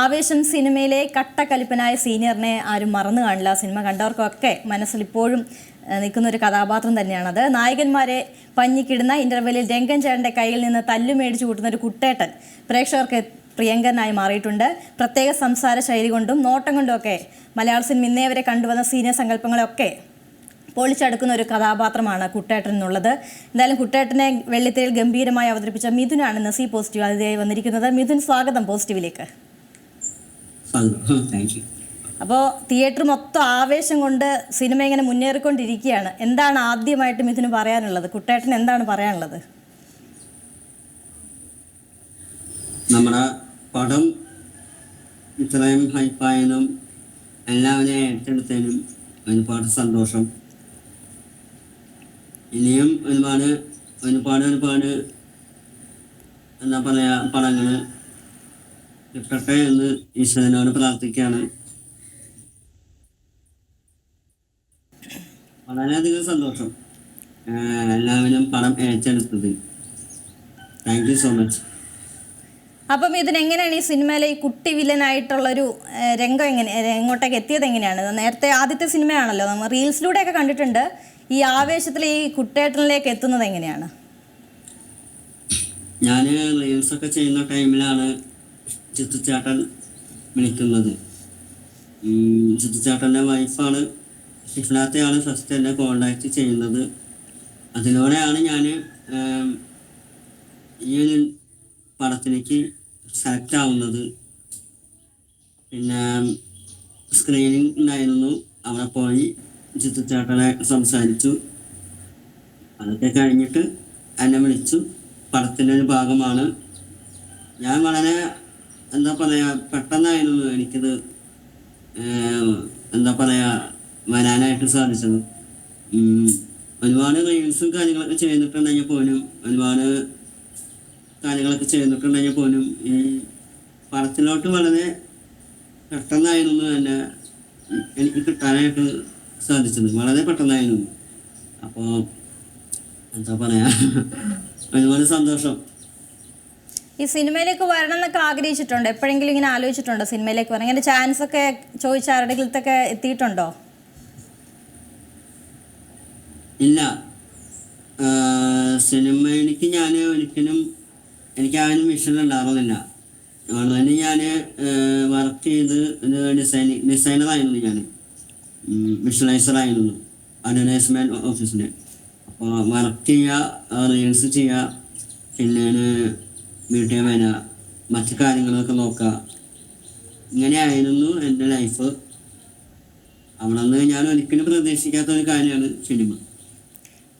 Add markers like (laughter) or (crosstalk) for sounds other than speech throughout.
ആവേശം സിനിമയിലെ കട്ടക്കലിപ്പനായ സീനിയറിനെ ആരും മറന്നു കാണില്ല. സിനിമ കണ്ടവർക്കൊക്കെ മനസ്സിൽ ഇപ്പോഴും നിൽക്കുന്ന ഒരു കഥാപാത്രം തന്നെയാണത്. നായകന്മാരെ പഞ്ഞിക്കിടുന്ന ഇന്റർവെല്ലിൽ രംഗൻ ചേട്ടന്റെ കയ്യിൽ നിന്ന് തല്ലു മേടിച്ചു കൂട്ടുന്ന ഒരു കുട്ടേട്ടൻ പ്രേക്ഷകർക്ക് പ്രിയങ്കരനായി മാറിയിട്ടുണ്ട്. പ്രത്യേക സംസാര ശൈലി കൊണ്ടും നോട്ടം കൊണ്ടുമൊക്കെ മലയാള സിനിമ ഇന്നേ വരെ കണ്ടുവന്ന സീനിയർ സങ്കല്പങ്ങളൊക്കെ പൊളിച്ചടുക്കുന്ന ഒരു കഥാപാത്രമാണ് കുട്ടേട്ടൻ എന്നുള്ളത്. എന്തായാലും കുട്ടേട്ടനെ വെള്ളിത്തിരയിൽ ഗംഭീരമായി അവതരിപ്പിച്ച മിഥുനാണ് നസി പോസിറ്റീവ് അതിഥിയായി വന്നിരിക്കുന്നത്. മിഥുൻ സ്വാഗതം പോസിറ്റീവിലേക്ക്. താങ്ക് യു അപ്പോൾ തിയേറ്റർ മൊത്തം ആവേശം കൊണ്ട് സിനിമ ഇങ്ങനെ മുന്നേറിക്കൊണ്ടിരിക്കുകയാണ്. എന്താണ് ആദ്യമായിട്ട് മിഥുന് പറയാനുള്ളത്? കുട്ടേട്ടൻ എന്താണ് പറയാനുള്ളത്? നമ്മുടെ പടം ഇത്രയും ഹൈപ്പായാലും എല്ലാവരെയും ഏറ്റെടുത്തതിനും ഒരുപാട് സന്തോഷം. ഇനിയും ഒരുപാട് ഒരുപാട് ഒരുപാട് എന്താ പറയാ പടങ്ങൾ കിട്ടട്ടെ എന്ന് ഈശ്വരനോട് പ്രാർത്ഥിക്കുകയാണ്. വളരെയധികം സന്തോഷം. എല്ലാവരും പണം ഏറ്റെടുത്തത്. താങ്ക് യു സോ മച്ച് അപ്പം ഇതിനെങ്ങനെയാണ് ഈ സിനിമയിലെ ഈ കുട്ടി വില്ലനായിട്ടുള്ളൊരു രംഗം എങ്ങനെ എങ്ങോട്ടേക്ക് എത്തിയത് എങ്ങനെയാണ്? നേരത്തെ ആദ്യത്തെ സിനിമയാണല്ലോ. നമ്മൾ റീൽസിലൂടെയൊക്കെ കണ്ടിട്ടുണ്ട്. ഈ ആവേശത്തിൽ ഈ കുട്ടേട്ടനിലേക്ക് എത്തുന്നത് എങ്ങനെയാണ്? ഞാൻ റീൽസൊക്കെ ചെയ്യുന്ന ടൈമിലാണ് ചിത്തുചേട്ടൻ വിളിക്കുന്നത്. ചുറ്റുചാട്ടന്റെ വൈഫാണ് ഷിഫ്ലാത്തയാണ് ഫസ്റ്റ് എന്നെ കോണ്ടാക്ട് ചെയ്യുന്നത്. അതിലൂടെയാണ് ഞാൻ ഈ ഒരു പടത്തിലേക്ക് സെലക്ട് ആവുന്നത്. പിന്നെ സ്ക്രീനിങ് ഉണ്ടായിരുന്നു. അവിടെ പോയി ചുറ്റുചാട്ടനെ സംസാരിച്ചു. അതൊക്കെ കഴിഞ്ഞിട്ട് എന്നെ വിളിച്ചു. പടത്തിന്റെ ഒരു ഭാഗമാണ്. ഞാൻ വളരെ എന്താ പറയുക പെട്ടെന്നായിരുന്നു എനിക്കിത് എന്താ പറയുക വരാനായിട്ട് സാധിച്ചത്. ഒരുപാട് റീൽസും കാര്യങ്ങളൊക്കെ ചെയ്തിട്ടുണ്ടെങ്കിൽ പോലും ഒരുപാട് കാര്യങ്ങളൊക്കെ ചെയ്തിട്ടുണ്ടെങ്കിൽ പോലും ഈ പടത്തിലോട്ട് വളരെ പെട്ടെന്നായിരുന്നു എന്നെ എനിക്ക് കിട്ടാനായിട്ട് സാധിച്ചത്. വളരെ പെട്ടെന്നായിരുന്നു. അപ്പോൾ എന്താ പറയുക ഒരുപാട് സന്തോഷം. ഈ സിനിമയിലേക്ക് വരണം എന്നൊക്കെ ആഗ്രഹിച്ചിട്ടുണ്ടോ. എപ്പോഴെങ്കിലും ഇങ്ങനെ ആലോചിച്ചിട്ടുണ്ടോ സിനിമയിലേക്ക് വരണം? ഇങ്ങനെ ചാൻസ് ഒക്കെ ചോദിച്ച ആരുടെങ്കിലത്തൊക്കെ എത്തിയിട്ടുണ്ടോ? ഇല്ല. സിനിമ എനിക്ക് ഞാൻ ഒരിക്കലും എനിക്ക് അതിന് മിഷൻ ഉണ്ടായിരുന്നില്ല. ഓൺലൈനിൽ ഞാൻ വർക്ക് ചെയ്ത് ഒരു ഡിസൈനിങ് ഡിസൈനറായിരുന്നു ഞാൻ വിഷ്വലൈസർ ആയിരുന്നു. അഡ്വർടൈസ്മെന്റ് ഓഫീസിൽ അപ്പോൾ വർക്ക് ചെയ്യുക റീൽസ് ചെയ്യുക പിന്നെ വീട്ടിൽ വേന മറ്റു കാര്യങ്ങളൊക്കെ നോക്കുക ഇങ്ങനെയായിരുന്നു എന്റെ ലൈഫ് അവിടെ ഞാൻ ഒരിക്കലും പ്രതീക്ഷിക്കാത്ത ഒരു കാര്യമാണ് സിനിമ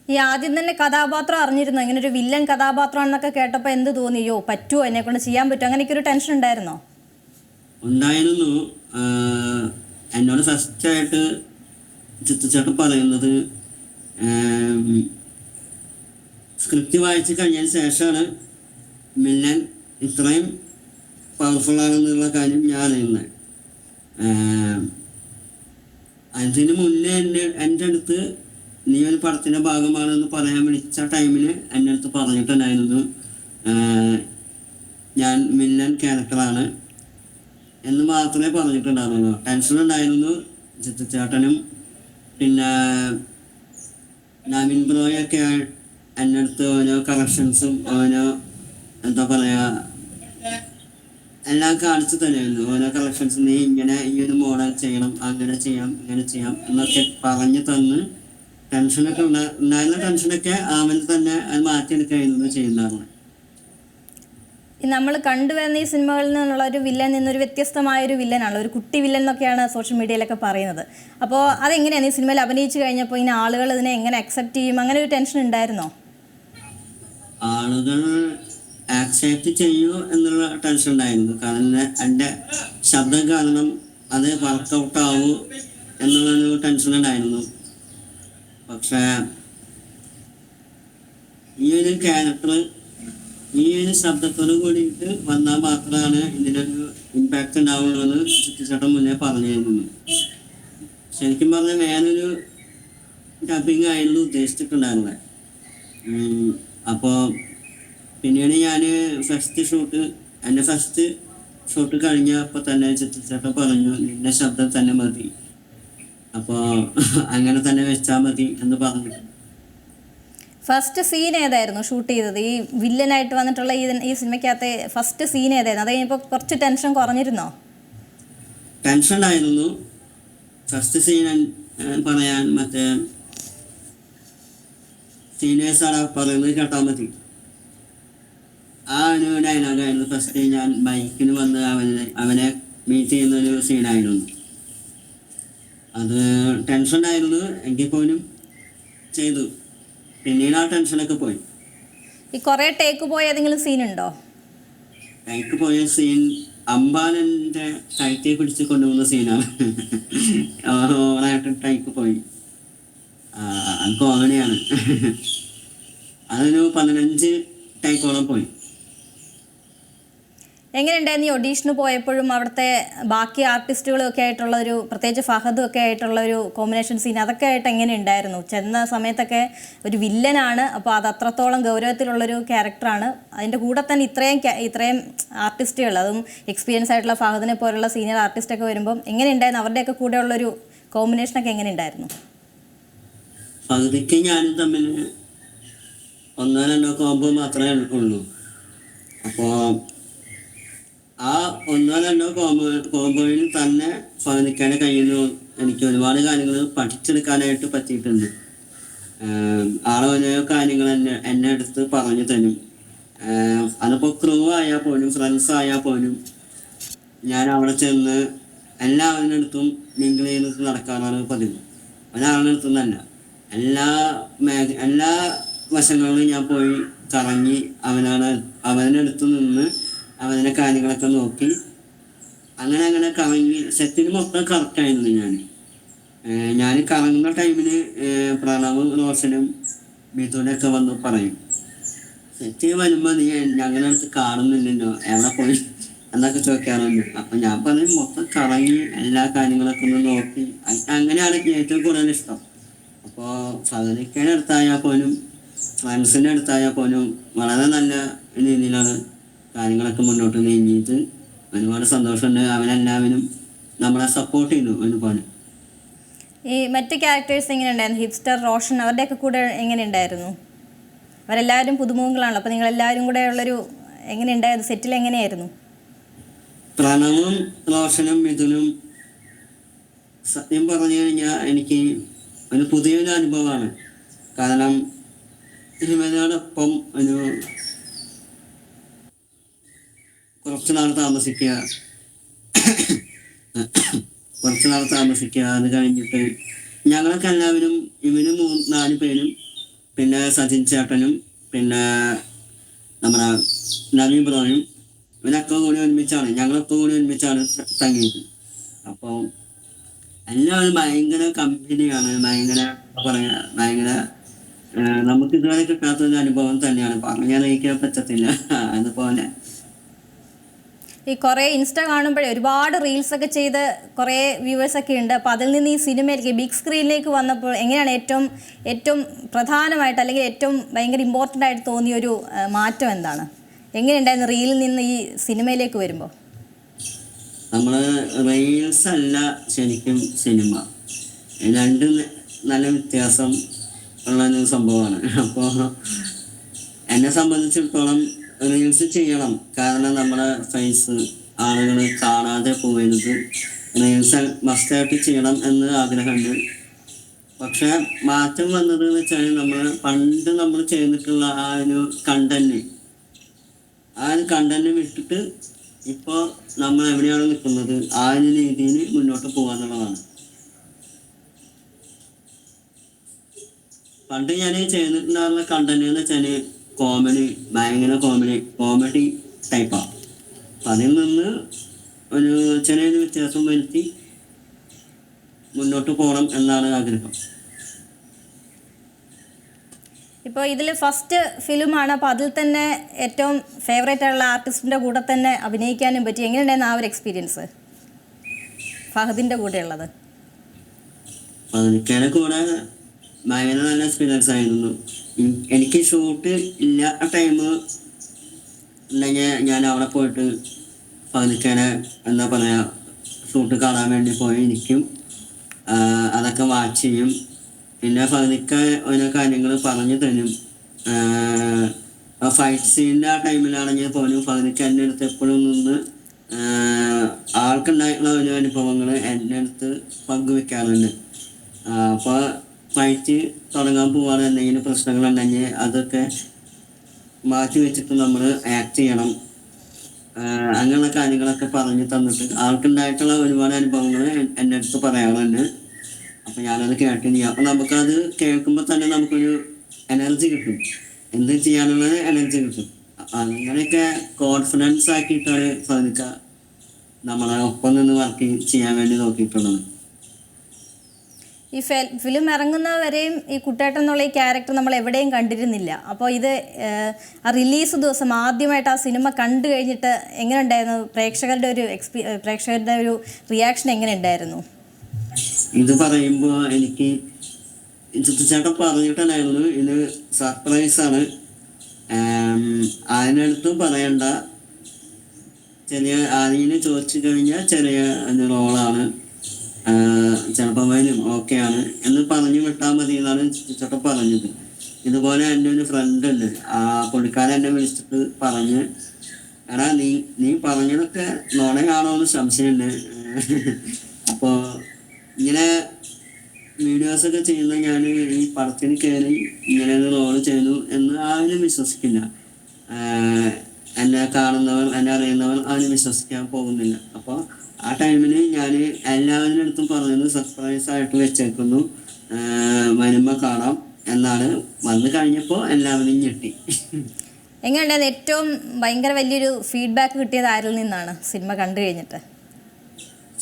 ഈ ആദ്യം തന്നെ കഥാപാത്രം അറിഞ്ഞിരുന്നു? ഇങ്ങനെ ഒരു വില്ലൻ കഥാപാത്രമാണെന്നൊക്കെ കേട്ടപ്പോൾ എന്ത് തോന്നിയോ പറ്റുമോ എന്നെ കൊണ്ട് ചെയ്യാൻ പറ്റുമോ അങ്ങനെ ഒരു ടെൻഷൻ ഉണ്ടായിരുന്നോ? ഉണ്ടായിരുന്നു. എന്നോട് ഫസ്റ്റ് ആയിട്ട് ചിത്രച്ചേട്ടൻ പറയുന്നത് സ്ക്രിപ്റ്റ് വായിച്ച് കഴിഞ്ഞതിന് ശേഷമാണ് മില്ലൻ ഇത്രയും പവർഫുൾ ആകുന്നുള്ള കാര്യം ഞാൻ അറിയുന്നത് അതിന് മുന്നേ എന്റെ എന്റെ അടുത്ത് നീ ഒരു പടത്തിന്റെ ഭാഗമാണെന്ന് പറയാൻ വിളിച്ച ടൈമിൽ എന്റെ അടുത്ത് പറഞ്ഞിട്ടുണ്ടായിരുന്നു. ഞാൻ മില്ലൻ ക്യാരക്ടറാണ് എന്ന് മാത്രമേ പറഞ്ഞിട്ടുണ്ടായിരുന്നു ടെൻഷൻ ഉണ്ടായിരുന്നു ചിത്രച്ചേട്ടനും പിന്നെ നവീൻ ബ്രോയൊക്കെ എന്റെ അടുത്ത് ഓരോ കറക്ഷൻസും ഓരോ എന്താ പറയാ എല്ലാം കാണിച്ചു തരുമായിരുന്നു ഓരോ കളക്ഷൻസ് നീ ഇങ്ങനെ ഈ ഒരു മോഡൽ ചെയ്യണം അങ്ങനെ ചെയ്യാം ഇങ്ങനെ ചെയ്യാം എന്നൊക്കെ പറഞ്ഞു തന്ന് ടെൻഷനൊക്കെ ഉണ്ടാ ഉണ്ടായിരുന്ന ടെൻഷനൊക്കെ അവൻ തന്നെ അത് മാറ്റിയെടുക്കുകയായിരുന്നു ചെയ്യുന്നതാണ് നമ്മൾ കണ്ടുവരുന്ന ഈ സിനിമകളിൽ നിന്നുള്ള ഒരു വില്ലൻ നിന്നൊരു വ്യത്യസ്തമായ ഒരു വില്ലനാണ് ഒരു കുട്ടി വില്ലൻ എന്നൊക്കെയാണ് സോഷ്യൽ മീഡിയയിലൊക്കെ പറയുന്നത്. അപ്പോൾ അതെങ്ങനെയാണ് ഈ സിനിമയിൽ അഭിനയിച്ചു കഴിഞ്ഞപ്പോൾ ഇനി ആളുകൾ ഇതിനെ എങ്ങനെ അക്സെപ്റ്റ് ചെയ്യും? അങ്ങനെ ഒരു ടെൻഷൻ ഉണ്ടായിരുന്നോ? ആളുകൾ ആക്സെപ്റ്റ് ചെയ്യൂ എന്നുള്ള ടെൻഷൻ ഉണ്ടായിരുന്നു. കാരണം എന്റെ ശബ്ദം കാരണം അത് വർക്കൗട്ട് ആവൂ എന്നുള്ളൊരു ടെൻഷൻ ഉണ്ടായിരുന്നു. പക്ഷേ ഈ ഒരു ക്യാരക്ടർ ഈ ഒരു ശബ്ദത്തോട് കൂടിയിട്ട് വന്നാൽ മാത്രമാണ് ഇതിനൊരു ഇമ്പാക്റ്റ് ഉണ്ടാവുള്ളൂ എന്ന് ചുറ്റിച്ചട്ടം മുന്നേ പറഞ്ഞിരുന്നു. ശരിക്കും പറഞ്ഞാൽ വേനൊരു ഡബിങ് ആയിരുന്നു ഉദ്ദേശിച്ചിട്ടുണ്ടായിരുന്നത്. അപ്പോൾ പിന്നീട് ഞാൻ ഫസ്റ്റ് ഷൂട്ട് എന്റെ ഫസ്റ്റ് ഷൂട്ട് കഴിഞ്ഞപ്പോൾ തന്നെ ചിത്രച്ചേട്ടൻ പറഞ്ഞു നിന്റെ ശബ്ദം തന്നെ മതി. അപ്പോൾ അങ്ങനെ തന്നെ വെച്ചാൽ മതി എന്ന് പറഞ്ഞു. ഫസ്റ്റ് സീൻ ഏതായിരുന്നു ഷൂട്ട് ചെയ്തത്? ഈ വില്ലനായിട്ട് വന്നിട്ടുള്ള ഈ ഈ സിനിമയ്ക്കകത്തെ ഫസ്റ്റ് സീൻ ഏതായിരുന്നു? അത് കഴിഞ്ഞപ്പോൾ കുറച്ച് ടെൻഷൻ കുറഞ്ഞിരുന്നോ? ടെൻഷൻ ആയിരുന്നു ഫസ്റ്റ് സീൻ പറയാൻ മറ്റേ സീനിയേഴ്സ് ആണ് പറയുന്നത് കേട്ടാൽ മതി. ആ ഒരു ഡയലോഗായിരുന്നു ഫസ്റ്റ് ഞാൻ ബൈക്കിന് വന്ന് അവനെ അവനെ മീറ്റ് ചെയ്യുന്ന ഒരു സീനായിരുന്നു അത് ടെൻഷൻ ആയിരുന്നു. എങ്കിൽ പോലും ചെയ്തു. പിന്നീട് ആ ടെൻഷനൊക്കെ പോയി. ഈ കുറേ ടേക്ക് പോയ ഏതെങ്കിലും സീൻ ഉണ്ടോ? ടേക്ക് പോയ സീൻ അമ്പാനന്റെ കഴുത്തെ പിടിച്ച് കൊണ്ടുപോകുന്ന സീനാണ് ഓവറായിട്ട് ടൈക്ക് പോയി. അത് കോമഡിയാണ് അതൊരു പതിനഞ്ച് ടൈക്കോളം പോയി. എങ്ങനെയുണ്ടായിരുന്നു ഈ ഒഡീഷന് പോയപ്പോഴും അവിടുത്തെ ബാക്കി ആർട്ടിസ്റ്റുകളൊക്കെ ആയിട്ടുള്ള ഒരു പ്രത്യേകിച്ച് ഫഹദും ഒക്കെ ആയിട്ടുള്ള ഒരു കോമ്പിനേഷൻ സീൻ അതൊക്കെ ആയിട്ട് എങ്ങനെ ഉണ്ടായിരുന്നു ചെന്ന സമയത്തൊക്കെ ഒരു വില്ലനാണ് അപ്പോൾ അത് അത്രത്തോളം ഗൗരവത്തിലുള്ളൊരു ക്യാരക്ടറാണ് അതിന്റെ കൂടെ തന്നെ ഇത്രയും ഇത്രയും ആർട്ടിസ്റ്റുകൾ അതും എക്സ്പീരിയൻസ് ആയിട്ടുള്ള ഫഹദിനെ പോലുള്ള സീനിയർ ആർട്ടിസ്റ്റൊക്കെ വരുമ്പം എങ്ങനെ ഉണ്ടായിരുന്നു അവരുടെയൊക്കെ കൂടെയുള്ളൊരു കോമ്പിനേഷനൊക്കെ എങ്ങനെ ഉണ്ടായിരുന്നു പകുതിക്ക് ഞാനും ഒന്നോ രണ്ടോ കോമ്പോ മാത്രമേ ഉള്ളൂ. അപ്പോൾ ആ ഒന്നോ രണ്ടോ കോമ്പോ കോമ്പോയിൽ തന്നെ പകുതിക്കാന്റെ കഴിയുന്നു. എനിക്ക് ഒരുപാട് കാര്യങ്ങൾ പഠിച്ചെടുക്കാനായിട്ട് പറ്റിയിട്ടുണ്ട്. ആളെ ഓരോ കാര്യങ്ങൾ എന്നെ എന്നെ അടുത്ത് പറഞ്ഞു തരും. അതിപ്പോൾ ക്രൂ ആയാൽ പോലും ഫ്രണ്ട്സ് ആയാൽ പോലും ഞാൻ അവിടെ ചെന്ന് എല്ലാവരുടെ അടുത്തും മിങ്കിൾ ചെയ്ത് നടക്കാറാണ് പതിവ്. ഒരാളുടെ അടുത്തുനിന്നല്ല എല്ലാ മേഖ എല്ലാ വശങ്ങളിലും ഞാൻ പോയി കറങ്ങി അവനാണ് അവനടുത്ത് നിന്ന് അവന്റെ കാര്യങ്ങളൊക്കെ നോക്കി. അങ്ങനെ അങ്ങനെ കറങ്ങി. സെറ്റിന് മൊത്തം കറക്റ്റായിരുന്നു ഞാൻ ഞാൻ കറങ്ങുന്ന ടൈമിന് പ്രണവ് റോഷനും മിഥുനൊക്കെ വന്ന് പറയും. സെറ്റ് വരുമ്പോൾ നീ ഞങ്ങളുടെ അടുത്ത് കാണുന്നില്ലല്ലോ. എവിടെ പോയി? എന്നൊക്കെ ചോദിക്കാറുണ്ട്. അപ്പൊ ഞാൻ പറയും മൊത്തം കറങ്ങി എല്ലാ കാര്യങ്ങളൊക്കെ ഒന്ന് നോക്കി. അങ്ങനെയാണ് ഏറ്റവും കൂടുതൽ ഇഷ്ടം. അപ്പോൾ ഫതിലിക്കയുടെ അടുത്തായാൽ പോലും ഫ്രണ്ട്സിന്റെ അടുത്തായാൽ പോലും വളരെ നല്ല രീതിയിലാണ് കാര്യങ്ങളൊക്കെ മുന്നോട്ട് നീങ്ങിയിട്ട് ഒരുപാട് സന്തോഷമുണ്ട്. അവനെല്ലാവരും നമ്മളെ സപ്പോർട്ട് ചെയ്യുന്നു ഒരുപാട്. ഈ മറ്റ് ക്യാരക്ടേഴ്സ് എങ്ങനെ ഉണ്ടായിരുന്നു ഹിപ്സ്റ്റർ റോഷൻ അവരുടെയൊക്കെ കൂടെ എങ്ങനെ ഉണ്ടായിരുന്നു അവരെല്ലാവരും പുതുമുഖങ്ങളാണല്ലോ. അപ്പോൾ നിങ്ങൾ എല്ലാവരും കൂടെ ഉള്ളൊരു എങ്ങനെ ഉണ്ടായിരുന്നു സെറ്റിൽ എങ്ങനെയായിരുന്നു? പ്രണവും റോഷനും മിഥുനും സത്യം പറഞ്ഞു കഴിഞ്ഞാൽ എനിക്ക് ഒരു പുതിയൊരു അനുഭവമാണ്. കാരണം ഇരുമതിനോടൊപ്പം ഒരു കുറച്ച് നാൾ താമസിക്കുക. കുറച്ച് നാൾ താമസിക്കുക അത് കഴിഞ്ഞിട്ട് ഞങ്ങളൊക്കെ എല്ലാവരും ഇവന് മൂന്ന് നാല് പേരും പിന്നെ സജിൻ ചേട്ടനും പിന്നെ നമ്മുടെ നവീൻ ബ്രോയും ഇവരൊക്കെ കൂടി ഒരുമിച്ചാണ്. ഞങ്ങളൊക്കെ കൂടി ഒരുമിച്ചാണ് തങ്ങിയത്. അപ്പോൾ എല്ലാവരും ഭയങ്കര കമ്പനിയാണ്. ഭയങ്കര പറയുക പറയാ ഭയങ്കര നമുക്ക് ഇതുവരെ കിട്ടാത്തൊരു അനുഭവം തന്നെയാണ്. പറഞ്ഞറിയിക്കാൻ പറ്റത്തില്ല. (laughs) അതുപോലെ ഈ കുറേ ഇൻസ്റ്റ കാണുമ്പോഴേ ഒരുപാട് റീൽസ് ഒക്കെ ചെയ്ത് കുറേ വ്യൂവേഴ്സ് ഒക്കെ ഉണ്ട്. അപ്പോൾ അതിൽ നിന്ന് ഈ സിനിമയിലേക്ക് ബിഗ് സ്ക്രീനിലേക്ക് വന്നപ്പോൾ എങ്ങനെയാണ് ഏറ്റവും ഏറ്റവും പ്രധാനമായിട്ട് അല്ലെങ്കിൽ ഏറ്റവും ഭയങ്കര ഇമ്പോർട്ടന്റ് ആയിട്ട് തോന്നിയ ഒരു മാറ്റം എന്താണ്? എങ്ങനെയുണ്ടായിരുന്നു റീലിൽ നിന്ന് ഈ സിനിമയിലേക്ക് വരുമ്പോൾ? നമ്മൾ റീൽസ് അല്ല ശരിക്കും സിനിമ രണ്ടും നല്ല വ്യത്യാസം ഉള്ള ഒരു സംഭവമാണ്. അപ്പോൾ എന്നെ സംബന്ധിച്ചിടത്തോളം റീൽസ് ചെയ്യണം. കാരണം നമ്മുടെ ഫേസ് ആളുകൾ കാണാതെ പോകരുത്. റീൽസ് മസ്റ്റായിട്ട് ചെയ്യണം എന്ന് ആഗ്രഹമുണ്ട്. പക്ഷെ മാറ്റം വന്നത് എന്ന് വെച്ചാൽ നമ്മൾ പണ്ട് നമ്മൾ ചെയ്തിട്ടുള്ള ആ ഒരു കണ്ടന്റ് ആ ഒരു കണ്ടന്റ് വിട്ടിട്ട് ഇപ്പോൾ നമ്മൾ എവിടെയാണ് നിൽക്കുന്നത്? ആ ഒരു രീതിയിൽ മുന്നോട്ട് പോകാന്നുള്ളതാണ് പണ്ട് ഞാൻ ചെയ്തിട്ടുണ്ടായിരുന്ന കണ്ടന്റ് എന്ന് വെച്ചാൽ കോമഡി ഭയങ്കര കോമഡി കോമഡി ടൈപ്പാണ് അതിൽ നിന്ന് ഒരു ചെറിയൊരു വ്യത്യാസം വരുത്തി മുന്നോട്ട് പോകണം എന്നാണ് ആഗ്രഹം. ഇപ്പോൾ ഇതിൽ ഫസ്റ്റ് ഫിലിമാണ് അപ്പോൾ അതിൽ തന്നെ ഏറ്റവും ഫേവറേറ്റ് ആയിട്ടുള്ള ആർട്ടിസ്റ്റിന്റെ കൂടെ തന്നെ അഭിനയിക്കാനും പറ്റി. എങ്ങനെയുണ്ടായിരുന്നു ആ ഒരു എക്സ്പീരിയൻസ് ഫഹദിന്റെ കൂടെയുള്ളത്. കൂടെ ഭയങ്കര നല്ല എക്സ്പീരിയൻസ് ആയിരുന്നു. എനിക്ക് ഷൂട്ട് ഇല്ലാത്ത ടൈം ഇല്ലെങ്കിൽ ഞാൻ അവിടെ പോയിട്ട് പതുക്കനെ എന്താ പറയുക ഷൂട്ട് കാണാൻ വേണ്ടി പോയി എനിക്കും അതൊക്കെ വാച്ച് ചെയ്യും. പിന്നെ പതുക്കെ ഓരോ കാര്യങ്ങൾ പറഞ്ഞു തരും. ഫൈറ്റ് സീനിന്റെ ആ ടൈമിലാണെങ്കിൽ പോലും പതുക്കെ എന്റെ അടുത്ത് എപ്പോഴും നിന്ന് ആൾക്കുണ്ടായിട്ടുള്ള ഓരോ അനുഭവങ്ങൾ എന്റെ അടുത്ത് പങ്കുവെക്കാറുണ്ട്. അപ്പോൾ ഫൈറ്റ് തുടങ്ങാൻ പോവാണ് എന്തെങ്കിലും പ്രശ്നങ്ങളുണ്ടെങ്കിൽ അതൊക്കെ മാറ്റി വെച്ചിട്ട് നമ്മൾ ആക്ട് ചെയ്യണം. അങ്ങനെയുള്ള കാര്യങ്ങളൊക്കെ പറഞ്ഞു തന്നിട്ട് ആൾക്കുണ്ടായിട്ടുള്ള ഒരുപാട് അനുഭവങ്ങൾ എന്റെ അടുത്ത് പറയാറുണ്ട്. അപ്പം ഞാനത് കേട്ടിനി. അപ്പം നമുക്കത് കേൾക്കുമ്പോൾ തന്നെ നമുക്കൊരു എനർജി കിട്ടും. എന്ത് ചെയ്യാനുള്ള എനർജി കിട്ടും. അങ്ങനെയൊക്കെ കോൺഫിഡൻസ് ആക്കിയിട്ടാണ് ഫലിക്ക നമ്മളെ ഒപ്പം നിന്ന് വർക്ക് ചെയ്യാൻ വേണ്ടി നോക്കിയിട്ടുള്ളത്. ഈ ഫിലിം ഇറങ്ങുന്നവരെയും ഈ കുട്ടേട്ടൻ എന്നുള്ള ഈ ക്യാരക്ടർ നമ്മൾ എവിടെയും കണ്ടിരുന്നില്ല. അപ്പോൾ ഇത് ആ റിലീസ് ദിവസം ആദ്യമായിട്ട് ആ സിനിമ കണ്ടു കഴിഞ്ഞിട്ട് എങ്ങനെ ഉണ്ടായിരുന്നു? പ്രേക്ഷകരുടെ ഒരു എക്സ്പീ പ്രേക്ഷകരുടെ ഒരു റിയാക്ഷൻ എങ്ങനെ ഉണ്ടായിരുന്നു? ഇത് പറയുമ്പോൾ എനിക്ക് ചേട്ടൻ പറഞ്ഞിട്ടുണ്ടായിരുന്നു ഇത് സർപ്രൈസ് ആണ്. അതിനടുത്ത് പറയണ്ട. ചെറിയ ആരെങ്കിലും ചോദിച്ചു കഴിഞ്ഞാൽ ചെറിയ റോളാണ് ചിലപ്പോൾ വരും ആണ് എന്ന് പറഞ്ഞു വിട്ടാൽ മതി എന്നാണ് ചിത്രച്ചേട്ടൻ പറഞ്ഞത്. ഇതുപോലെ എന്റെ ഒരു ഫ്രണ്ട് ഉണ്ട്. ആ പുള്ളിക്കാരൻ എന്നെ വിളിച്ചിട്ട് പറഞ്ഞ് എടാ നീ നീ പറഞ്ഞതൊക്കെ നുണയാണോ എന്ന് സംശയമുണ്ട്. അപ്പോൾ ഇങ്ങനെ വീഡിയോസൊക്കെ ചെയ്യുന്ന ഞാൻ ഈ പടത്തിന് കയറി ഇങ്ങനെ ഒരു റോൾ ചെയ്യുന്നു എന്ന് ആരും വിശ്വസിക്കില്ല. എന്നെ കാണുന്നവർ എന്നെ അറിയുന്നവർ ആരും വിശ്വസിക്കാൻ പോകുന്നില്ല. അപ്പോൾ ആ ടൈമിൽ ഞാൻ എല്ലാവരുടെ അടുത്തും പറഞ്ഞത് സർപ്രൈസ് ആയിട്ട് വെച്ചേക്കുന്നു. വരുമ്പ കാണാം എന്നാണ്. വന്നു കഴിഞ്ഞപ്പോൾ എല്ലാവരും ഞെട്ടി. എങ്ങനെയുണ്ടായിരുന്നു ഏറ്റവും ഭയങ്കര വലിയൊരു ഫീഡ്ബാക്ക് കിട്ടിയത് ആരിൽ നിന്നാണ്? സിനിമ കണ്ടു കഴിഞ്ഞിട്ട്.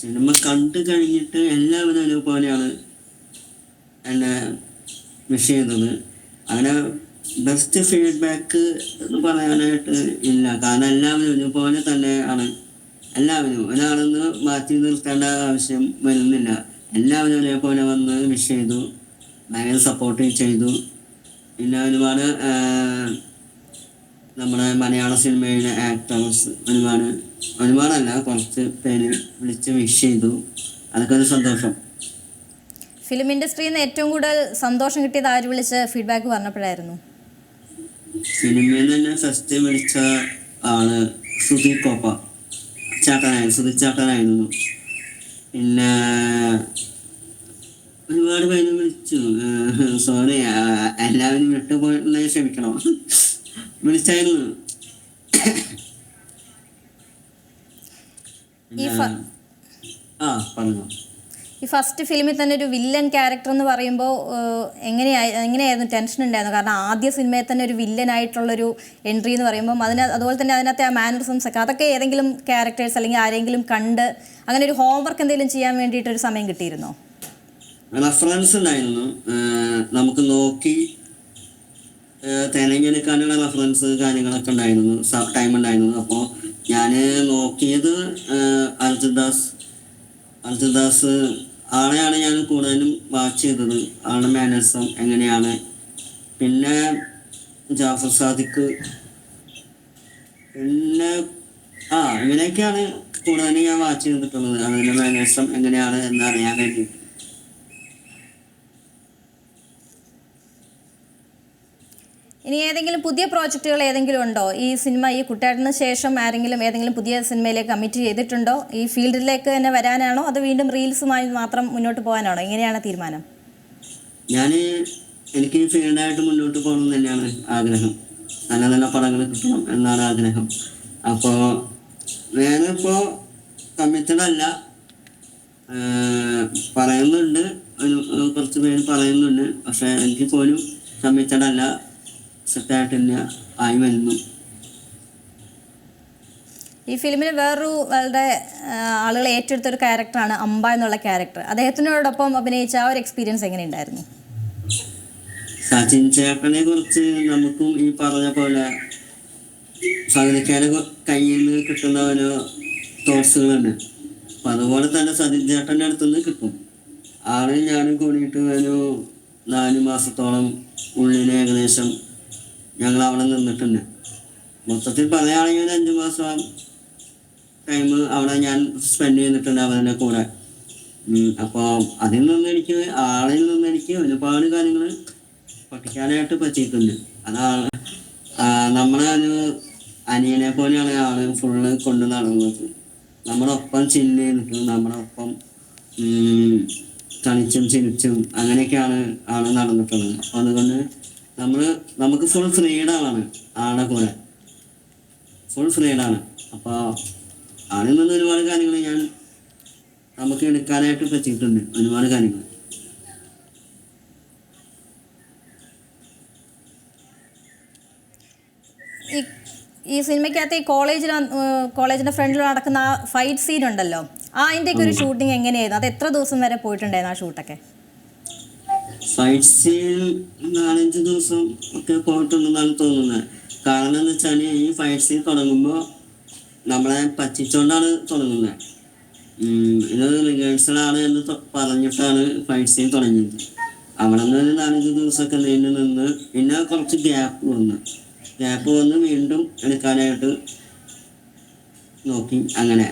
സിനിമ കണ്ടു കഴിഞ്ഞിട്ട് എല്ലാവരും ഒരുപോലെയാണ് എന്നെ വിഷ് ചെയ്തത്. അങ്ങനെ ബെസ്റ്റ് ഫീഡ്ബാക്ക് എന്ന് പറയാനായിട്ട് ഇല്ല. കാരണം എല്ലാവരും ഒരുപോലെ തന്നെ ആണ് എല്ലാവരും ഒരാളെന്ന് മാറ്റി നിർത്തേണ്ട ആവശ്യം വരുന്നില്ല. എല്ലാവരും ഒരേപോലെ വന്ന് വിഷ് ചെയ്തു. ഭയങ്കര സപ്പോർട്ട് ചെയ്തു. പിന്നെ ഒരുപാട് നമ്മുടെ മലയാള സിനിമയിലെ ആക്ടേഴ്സ് ഒരുപാട് ഒരുപാടല്ല കുറച്ച് പേര് വിളിച്ച് വിഷ് ചെയ്തു. അതൊക്കെ ഒരു സന്തോഷം. ഫിലിം ഇൻഡസ്ട്രിയിൽ നിന്ന് ഏറ്റവും കൂടുതൽ സന്തോഷം കിട്ടിയത് ആര് വിളിച്ച് ഫീഡ്ബാക്ക് പറഞ്ഞപ്പോഴായിരുന്നു? സിനിമയിൽ തന്നെ ഫസ്റ്റ് വിളിച്ച ആൾ സുധീർ കോപ്പ. ചാട്ടനായിരുന്നു സുധി ചാക്കളായിരുന്നു പിന്നെ ഒരുപാട് പേര് വിളിച്ചു. സോറി എല്ലാവരും വിട്ടുപോയിട്ടുണ്ടെങ്കിൽ ക്ഷമിക്കണം. വിളിച്ചായിരുന്നു. ആ പറഞ്ഞു. ഈ ഫസ്റ്റ് ഫിലിമിൽ തന്നെ ഒരു വില്ലൻ ക്യാരക്ടർ എന്ന് പറയുമ്പോൾ എങ്ങനെയായി എങ്ങനെയായിരുന്നു ടെൻഷൻ ഉണ്ടായിരുന്നു? കാരണം ആദ്യ സിനിമയിൽ തന്നെ ഒരു വില്ലനായിട്ടുള്ളൊരു എൻട്രി എന്ന് പറയുമ്പോൾ അതിന് അതുപോലെ തന്നെ അതിനകത്തെ ആ മാനറിസംസ് ഒക്കെ അതൊക്കെ ഏതെങ്കിലും ക്യാരക്ടേഴ്സ് അല്ലെങ്കിൽ ആരെങ്കിലും കണ്ട് അങ്ങനെ ഒരു ഹോംവർക്ക് എന്തെങ്കിലും ചെയ്യാൻ വേണ്ടിയിട്ട് ഒരു സമയം കിട്ടിയിരുന്നോ? റഫറൻസ് ഉണ്ടായിരുന്നു. നമുക്ക് നോക്കി തെരഞ്ഞെടുക്കാനുള്ള റെഫറൻസ് കാര്യങ്ങളൊക്കെ ഉണ്ടായിരുന്നു ടൈം ഉണ്ടായിരുന്നു. അപ്പോൾ ഞാൻ നോക്കിയത് അർജുദാസ് അർജുദാസ് ആളെയാണ് ഞാൻ കൂടുതലും വാച്ച് ചെയ്തത്. ആളുടെ മാനേഴ്സം എങ്ങനെയാണ്? പിന്നെ ജാഫർ സാദിഖ്. പിന്നെ ആ ഇങ്ങനെയൊക്കെയാണ് കൂടുതലും ഞാൻ വാച്ച് ചെയ്തിട്ടുള്ളത്. അതിന്റെ മാനേഴ്സം എങ്ങനെയാണ് എന്ന് അറിയാൻ വേണ്ടിയിട്ട് ഇനി ഏതെങ്കിലും പുതിയ പ്രോജക്റ്റുകൾ ഏതെങ്കിലും ഉണ്ടോ? ഈ സിനിമ ഈ കുട്ടേട്ടന് ശേഷം ആരെങ്കിലും ഏതെങ്കിലും പുതിയ സിനിമയിലേക്ക് കമ്മിറ്റ് ചെയ്തിട്ടുണ്ടോ? ഈ ഫീൽഡിലേക്ക് തന്നെ വരാനാണോ? അത് വീണ്ടും റീൽസുമായി മാത്രം മുന്നോട്ട് പോകാനാണോ? എങ്ങനെയാണ് തീരുമാനം? ഞാൻ എനിക്ക് ഫീൽഡായിട്ട് മുന്നോട്ട് പോകണം തന്നെയാണ് ആഗ്രഹം. നല്ല നല്ല പടങ്ങൾ കിട്ടണം എന്നാണ് ആഗ്രഹം. അപ്പോൾ വേറെ ഇപ്പോൾ കമ്മിറ്റഡ് അല്ല. പറയുന്നുണ്ട്. ഒരു കുറച്ച് പേര് പറയുന്നുണ്ട്. പക്ഷെ എനിക്ക് പോലും കമ്മിറ്റഡ് അല്ല. സെറ്റായിട്ടില്ല ആയി വരുന്നു. ഈ ഫിലിമിന് വേറൊരു വളരെ ആളുകൾ ഏറ്റെടുത്ത ഒരു ക്യാരക്ടറാണ് അമ്പ എന്നുള്ള ക്യാരക്ടർ. അദ്ദേഹത്തിനോടൊപ്പം അഭിനയിച്ച ആ ഒരു എക്സ്പീരിയൻസ് എങ്ങനെ ഉണ്ടായിരുന്നു സച്ചിൻ ചേട്ടനെ കുറിച്ച് നമുക്കും ഈ പറഞ്ഞ പോലെ ഫലിക്കാരെ കയ്യിൽ നിന്ന് കിട്ടുന്ന ഓരോ തോട്ട്സുകളുണ്ട് അപ്പൊ അതുപോലെ തന്നെ സച്ചിൻ ചേട്ടന്റെ അടുത്തുനിന്ന് കിട്ടും. ആളെയും ഞാനും കൂടിയിട്ട് ഒരു നാല് മാസത്തോളം ഉള്ളിൽ ഏകദേശം ഞങ്ങൾ അവിടെ നിന്നിട്ടുണ്ട്. മൊത്തത്തിൽ പറയുകയാണെങ്കിൽ ഒരു അഞ്ച് മാസം ടൈം അവിടെ ഞാൻ സ്പെൻഡ് ചെയ്തിട്ടുണ്ട് അവരുടെ കൂടെ. അപ്പോൾ അതിൽ നിന്ന് എനിക്ക് ആളിൽ നിന്ന് എനിക്ക് ഒരുപാട് കാര്യങ്ങൾ പഠിക്കാനായിട്ട് പറ്റിയിട്ടുണ്ട്. അതാണ് നമ്മളെ ഒരു അനിയനെ പോലെയാണ് ആൾ ഫുള്ള് കൊണ്ട് നടന്നത്. നമ്മളൊപ്പം ചില്ല് ചെയ്തിട്ടും ഉം, കളിച്ചും ചിരിച്ചും അങ്ങനെയൊക്കെയാണ് ആൾ നടന്നിട്ടുള്ളത്. അപ്പോൾ അതുകൊണ്ട് നമ്മൾ നമുക്ക് ഫുൾ ഫ്രീഡമാണ് ആടെ പോലെ. ഫുൾ ഫ്രീഡാണ് അപ്പോൾ അതിൽ നിന്ന് ഒരുപാട് കാര്യങ്ങൾ ഞാൻ നമുക്ക് എടുക്കാനായിട്ട് പറ്റിയിട്ടുണ്ട് ഒരുപാട് കാര്യങ്ങൾ ഈ ഈ സിനിമയ്ക്കകത്ത് ഈ കോളേജിൽ കോളേജിന്റെ ഫ്രണ്ടിൽ നടക്കുന്ന ആ ഫൈറ്റ് സീൻ ഉണ്ടല്ലോ? ആ അതിന്റെയൊക്കെ ഒരു ഷൂട്ടിംഗ് എങ്ങനെയായിരുന്നു? അത് എത്ര ദിവസം വരെ പോയിട്ടുണ്ടായിരുന്നു ആ ഷൂട്ടൊക്കെ ഫൈറ്റ് സീൻ നാലഞ്ച് ദിവസം ഒക്കെ പോയിട്ടുണ്ടെന്നാണ് തോന്നുന്നത് കാരണം എന്ന് വെച്ചാൽ ഈ ഫൈറ്റ് സീൻ തുടങ്ങുമ്പോൾ നമ്മളെ പറ്റിച്ചുകൊണ്ടാണ് തുടങ്ങുന്നത് ഇത് റിഹേഴ്സലാണ് എന്ന് പറഞ്ഞിട്ടാണ് ഫൈറ്റ് സീൻ തുടങ്ങിയത്. അവിടെ നിന്ന് ഒരു നാലഞ്ച് ദിവസമൊക്കെ നീണ്ടു നിന്ന് പിന്നെ കുറച്ച് ഗ്യാപ്പ് വന്നു. ഗ്യാപ്പ് വന്ന് വീണ്ടും എടുക്കാനായിട്ട് നോക്കി അങ്ങനെ.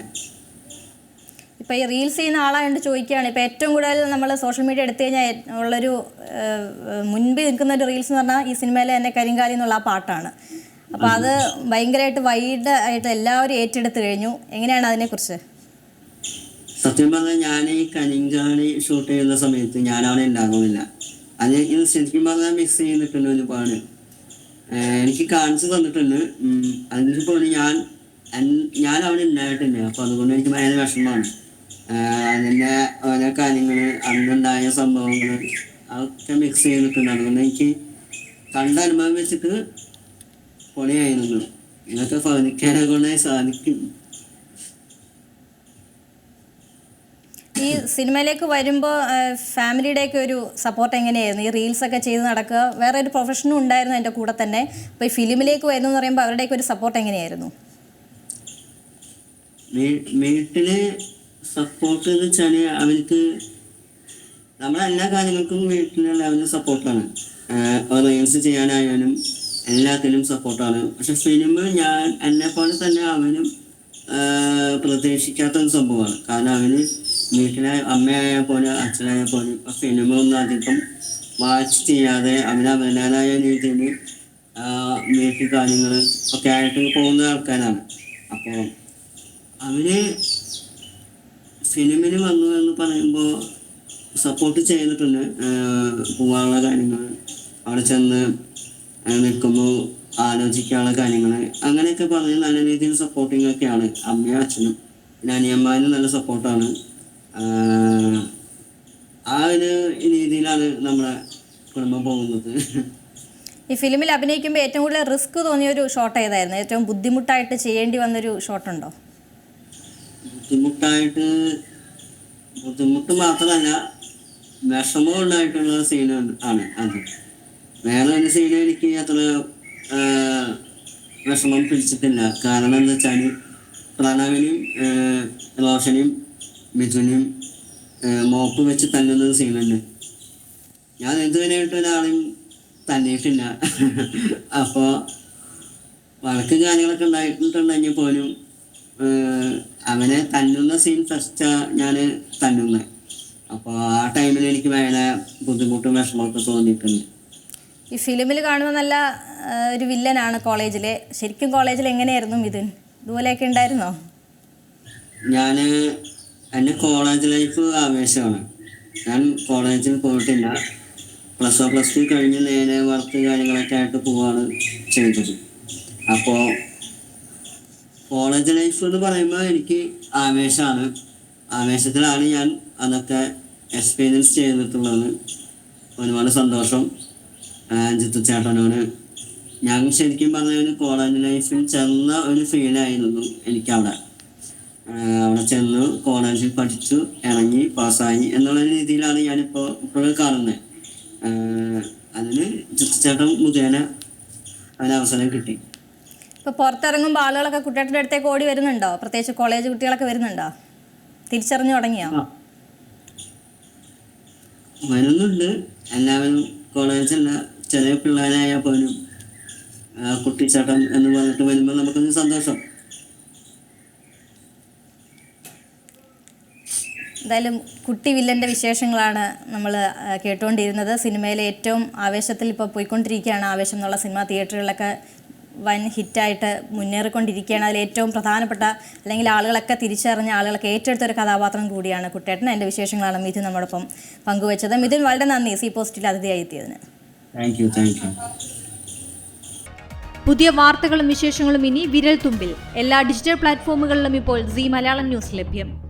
ഇപ്പൊ ഈ റീൽസ് ചെയ്യുന്ന ആളായതുകൊണ്ട് ചോദിക്കുകയാണ് ഇപ്പം ഏറ്റവും കൂടുതൽ നമ്മൾ സോഷ്യൽ മീഡിയ എടുത്തു കഴിഞ്ഞാൽ ഉള്ളൊരു മുൻപിൽ നിൽക്കുന്ന ഒരു റീൽസ് എന്ന് പറഞ്ഞാൽ ഈ സിനിമയിലെ എന്റെ കരിങ്കാലി എന്നുള്ള ആ പാട്ടാണ്. അപ്പോൾ അത് ഭയങ്കരമായിട്ട് വൈഡ് ആയിട്ട് എല്ലാവരും ഏറ്റെടുത്ത് കഴിഞ്ഞു. എങ്ങനെയാണ് അതിനെക്കുറിച്ച്? സത്യം പറഞ്ഞാൽ ഞാൻ ഈ കനിങ്കാളി ഷൂട്ട് ചെയ്യുന്ന സമയത്ത് ഞാൻ അവിടെ ഉണ്ടാകുന്നില്ല അത് ഇത് ശരിക്കും പറഞ്ഞാൽ മിസ് ചെയ്തിട്ടുണ്ട് ഒരുപാട്. എനിക്ക് കാണിച്ചു തന്നിട്ടുണ്ട്. അതിന് പോലും ഞാൻ ഞാൻ അവിടെ ഉണ്ടായിട്ടില്ല അപ്പൊ അതുകൊണ്ട് എനിക്ക് ഭയങ്കര വിഷമമാണ്. ഏഹ് അതിന്റെ ഓരോ കാര്യങ്ങൾ അന്നുണ്ടായ സംഭവങ്ങൾ അതൊക്കെ മിക്സ് ചെയ്ത് ചെയ്തിട്ടുണ്ട് അതുകൊണ്ട് എനിക്ക് കണ്ട അനുഭവം വെച്ചിട്ട് പൊളിയായിരുന്നു ഇതൊക്കെ ഫലിക്കാനെ കൊണ്ടേ സാധിക്കും. ഈ സിനിമയിലേക്ക് വരുമ്പോൾ ഫാമിലിയുടെയൊക്കെ ഒരു സപ്പോർട്ട് എങ്ങനെയായിരുന്നു? ഈ റീൽസ് ഒക്കെ ചെയ്ത് നടക്കുക വേറെ ഒരു പ്രൊഫഷനും ഉണ്ടായിരുന്നു എന്റെ കൂടെ തന്നെ. അപ്പോൾ ഈ ഫിലിമിലേക്ക് വരുന്നു എന്ന് പറയുമ്പോൾ അവരുടെയൊക്കെ ഒരു സപ്പോർട്ട് എങ്ങനെയായിരുന്നു? വീട്ടിൽ സപ്പോർട്ട് എന്ന് വെച്ചാൽ അവർക്ക് നമ്മളെ എല്ലാ കാര്യങ്ങൾക്കും വീട്ടിലുള്ള അവന് സപ്പോർട്ടാണ് റീൽസ് ചെയ്യാനായാലും എല്ലാത്തിനും സപ്പോർട്ടാണ് പക്ഷെ സിനിമ ഞാൻ എന്നെ പോലെ തന്നെ അവനും പ്രതീക്ഷിക്കാത്ത ഒരു സംഭവമാണ്. കാരണം അവന് വീട്ടിലെ അമ്മയായ പോലെ അച്ഛനായ പോലെ ഇപ്പൊ സിനിമ ഒന്നും അധികം വാച്ച് ചെയ്യാതെ അവന് അവനേതായ രീതിയിൽ വീട്ടിൽ കാര്യങ്ങൾ ഒക്കെ ആയിട്ട് പോകുന്ന ആൾക്കാരാണ്. അപ്പോൾ അവർ ഫിലിമിന് വന്നു എന്ന് പറയുമ്പോൾ സപ്പോർട്ട് ചെയ്തിട്ടുണ്ട് പോകാനുള്ള കാര്യങ്ങൾ അവിടെ ചെന്ന് നിൽക്കുമ്പോൾ ആലോചിക്കാനുള്ള കാര്യങ്ങൾ അങ്ങനെയൊക്കെ പറഞ്ഞ് നല്ല രീതിയിൽ സപ്പോർട്ടിങ് ഒക്കെയാണ്. അമ്മയും അച്ഛനും പിന്നെ അനിയന്മാരും നല്ല സപ്പോർട്ടാണ് ആ ഒരു രീതിയിലാണ് നമ്മളെ കുടുംബം പോകുന്നത്. ഈ ഫിലിമിൽ അഭിനയിക്കുമ്പോൾ ഏറ്റവും കൂടുതൽ റിസ്ക് തോന്നിയ ഒരു ഷോട്ട് ഏതായിരുന്നു? ഏറ്റവും ബുദ്ധിമുട്ടായിട്ട് ചെയ്യേണ്ടി വന്നൊരു ഷോട്ടുണ്ടോ ബുദ്ധിമുട്ടായിട്ട് ബുദ്ധിമുട്ട് മാത്രമല്ല വിഷമം ഉണ്ടായിട്ടുള്ള സീൻ ആണ് അത്. വേറെ ഒരു സീൻ എനിക്ക് അത്ര വിഷമം പിടിച്ചിട്ടില്ല. കാരണം എന്താ വെച്ചാൽ പ്രണവിനും റോഷനും മിഥുനും മോപ്പ് വെച്ച് തല്ലുന്ന സീനുണ്ട് ഞാൻ ഇതുവരെയായിട്ട് ഒരാളെയും തല്ലിയിട്ടില്ല. (laughs) അപ്പോൾ വഴക്ക് കാര്യങ്ങളൊക്കെ ഉണ്ടായിട്ടുണ്ടെങ്കിൽ പോലും അവനെ തല്ലുന്ന സീൻ ഫസ്റ്റ് ഞാൻ തല്ലുന്നത് അപ്പോൾ ആ ടൈമിൽ എനിക്ക് വേറെ ബുദ്ധിമുട്ടും വിഷമമൊക്കെ തോന്നിയിട്ടുണ്ട്. ഈ ഫിലിമിൽ കാണുന്ന നല്ല ഒരു വില്ലനാണ് കോളേജിലെ. ശരിക്കും കോളേജിൽ എങ്ങനെയായിരുന്നു മിഥുൻ? ഇതുപോലെയൊക്കെ ഉണ്ടായിരുന്നോ? ഞാൻ എന്റെ കോളേജ് ലൈഫ് ആവേശമാണ്. ഞാൻ കോളേജിൽ പോയിട്ടില്ല. പ്ലസ് വൺ പ്ലസ് ടു കഴിഞ്ഞ് നേരെ വർക്ക് കാര്യങ്ങളൊക്കെ ആയിട്ട് പോവാണ് ചെയ്തത്. അപ്പോൾ കോളേജ് ലൈഫ് എന്ന് പറയുമ്പോൾ എനിക്ക് ആവേശമാണ് ആവേശത്തിലാണ് ഞാൻ അന്നൊക്കെ എക്സ്പീരിയൻസ് ചെയ്തിട്ടുള്ളത്. ഒരുപാട് സന്തോഷം. ജിത്തു ചേട്ടനോട്. ഞാൻ ശരിക്കും പറഞ്ഞ ഒരു കോളേജ് ലൈഫിൽ ചെന്ന ഒരു ഫീലായിരുന്നു എനിക്കവിടെ. അവിടെ ചെന്ന് കോളേജിൽ പഠിച്ചു ഇറങ്ങി പാസ്സായി എന്നുള്ള രീതിയിലാണ് ഞാനിപ്പോൾ ഇപ്പോഴും കാണുന്നത് അതിന് ജിത്തു ചേട്ടൻ മുഖേന അവസരം കിട്ടി. ഇപ്പോൾ പുറത്തിറങ്ങുമ്പോൾ ആളുകളൊക്കെ കുട്ടികളുടെ അടുത്തേക്ക് ഓടി വരുന്നുണ്ടോ? പ്രത്യേകിച്ച് കോളേജ് കുട്ടികളൊക്കെ വരുന്നുണ്ടോ? തിരിച്ചറിഞ്ഞു തുടങ്ങിയോ. വരുന്നുണ്ട്. എല്ലാവരും കോളേജല്ല ചെറിയ പിള്ളേരായ പോലും കുട്ടിച്ചാട്ടം എന്ന് പറഞ്ഞിട്ട് വരുമ്പോൾ നമുക്കൊരു സന്തോഷം. എന്തായാലും കുട്ടി വില്ലന്റെ വിശേഷങ്ങളാണ് നമ്മൾ കേട്ടുകൊണ്ടിരുന്നത് സിനിമയിലെ ഏറ്റവും ആവേശത്തിൽ ഇപ്പോൾ പോയിക്കൊണ്ടിരിക്കുകയാണ് ആവേശം എന്നുള്ള സിനിമ തിയേറ്ററുകളിലൊക്കെ വൻ ഹിറ്റായിട്ട് മുന്നേറിക്കൊണ്ടിരിക്കുകയാണ്. അതിൽ ഏറ്റവും പ്രധാനപ്പെട്ട അല്ലെങ്കിൽ ആളുകളൊക്കെ തിരിച്ചറിഞ്ഞ ആളുകളൊക്കെ ഏറ്റെടുത്ത ഒരു കഥാപാത്രം കൂടിയാണ് കുട്ടേട്ടൻ. എന്റെ വിശേഷങ്ങളാണ് മിഥുൻ നമ്മോടൊപ്പം പങ്കുവച്ചത്. മിഥുൻ വളരെ നന്ദി സി പോസ്റ്റിൽ അതിഥിയായി എത്തിയതിന്. പുതിയ വാർത്തകളും വിശേഷങ്ങളും ഇനി വിരൽ തുമ്പിൽ എല്ലാ ഡിജിറ്റൽ പ്ലാറ്റ്ഫോമുകളിലും ഇപ്പോൾ സി മലയാളം ന്യൂസ് ലഭ്യം.